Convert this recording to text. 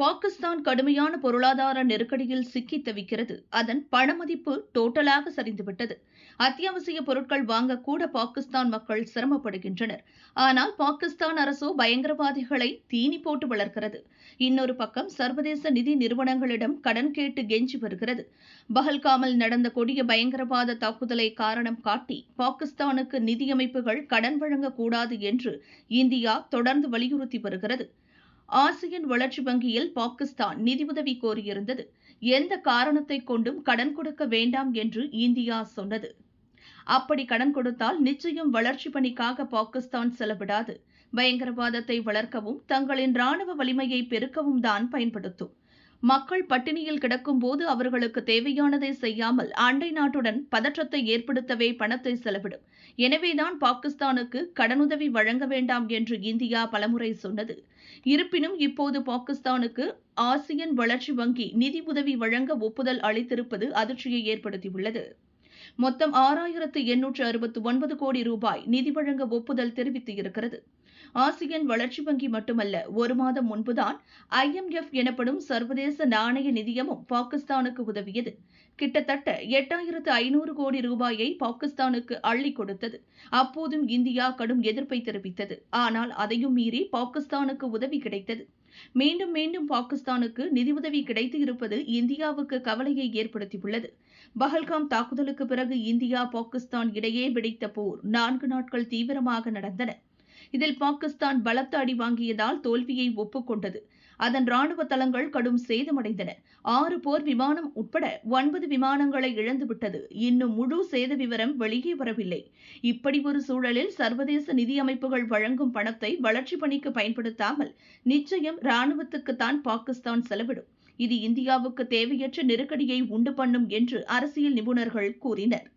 பாகிஸ்தான் கடுமையான பொருளாதார நெருக்கடியில் சிக்கி தவிக்கிறது. அதன் பணமதிப்பு டோட்டலாக சரிந்துவிட்டது. அத்தியாவசிய பொருட்கள் வாங்க கூட பாகிஸ்தான் மக்கள் சிரமப்படுகின்றனர். ஆனால் பாகிஸ்தான் அரசோ பயங்கரவாதிகளை தீனி போட்டு வளர்க்கிறது. இன்னொரு பக்கம் சர்வதேச நிதி நிறுவனங்களிடம் கடன் கேட்டு கெஞ்சி வருகிறது. பஹல்காமில் நடந்த கொடிய பயங்கரவாத தாக்குதலை காரணம் காட்டி பாகிஸ்தானுக்கு நிதியமைப்புகள் கடன் வழங்கக்கூடாது என்று இந்தியா தொடர்ந்து வலியுறுத்தி வருகிறது. ஆசியன் வளர்ச்சி வங்கியில் பாகிஸ்தான் நிதியுதவி கோரியிருந்தது. எந்த காரணத்தை கொண்டும் கடன் கொடுக்க வேண்டாம் என்று இந்தியா சொன்னது. அப்படி கடன் கொடுத்தால் நிச்சயம் வளர்ச்சி பணிக்காக பாகிஸ்தான் செலவிடாது. பயங்கரவாதத்தை வளர்க்கவும் தங்களின் ராணுவ வலிமையை பெருக்கவும் தான் பயன்படுத்தும். மக்கள் பட்டினியில் கிடக்கும்போது அவர்களுக்கு தேவையானதை செய்யாமல் அண்டை நாட்டுடன் பதற்றத்தை ஏற்படுத்தவே பணத்தை செலவிடும். எனவேதான் பாகிஸ்தானுக்கு கடனுதவி வழங்க வேண்டாம் என்று இந்தியா பலமுறை சொன்னது. இருப்பினும் இப்போது பாகிஸ்தானுக்கு ஆசியன் வளர்ச்சி வங்கி நிதி உதவி வழங்க ஒப்புதல் அளித்திருப்பது அதிர்ச்சியை ஏற்படுத்தியுள்ளது. மொத்தம் ஆறாயிரத்து எண்ணூற்று அறுபத்து ஒன்பது கோடி ரூபாய் நிதி வழங்க ஒப்புதல் தெரிவித்து இருக்கிறது ஆசியன் வளர்ச்சி வங்கி மட்டுமல்ல ஒரு மாதம் முன்புதான் ஐஎம்எஃப் எனப்படும் சர்வதேச நாணய நிதியமும் பாகிஸ்தானுக்கு உதவியது. கிட்டத்தட்ட எட்டாயிரத்து ஐநூறு கோடி ரூபாயை பாகிஸ்தானுக்கு அள்ளி கொடுத்தது. அப்போதும் இந்தியா கடும் எதிர்ப்பை தெரிவித்தது. ஆனால் அதையும் மீறி பாகிஸ்தானுக்கு உதவி கிடைத்தது. மீண்டும் மீண்டும் பாகிஸ்தானுக்கு நிதியுதவி கிடைத்து இருப்பது இந்தியாவுக்கு கவலையை ஏற்படுத்தியுள்ளது. பஹல்காம் தாக்குதலுக்கு பிறகு இந்தியா பாகிஸ்தான் இடையே வெடித்த போர் நான்கு நாட்கள் தீவிரமாக நடந்தன. இதில் பாகிஸ்தான் பலத்த அடி வாங்கியதால் தோல்வியை ஒப்புக்கொண்டது. அதன் ராணுவ தளங்கள் கடும் சேதமடைந்தன. ஆறு போர் விமானம் உட்பட ஒன்பது விமானங்களை இழந்துவிட்டது. இன்னும் முழு சேத விவரம் வெளியே வரவில்லை. இப்படி ஒரு சூழலில் சர்வதேச நிதி அமைப்புகள் வழங்கும் பணத்தை வளர்ச்சி பணிக்கு பயன்படுத்தாமல் நிச்சயம் ராணுவத்துக்குத்தான் பாகிஸ்தான் செலவிடும். இது இந்தியாவுக்கு தேவையற்ற நெருக்கடியை உண்டு பண்ணும் என்று அரசியல் நிபுணர்கள் கூறினர்.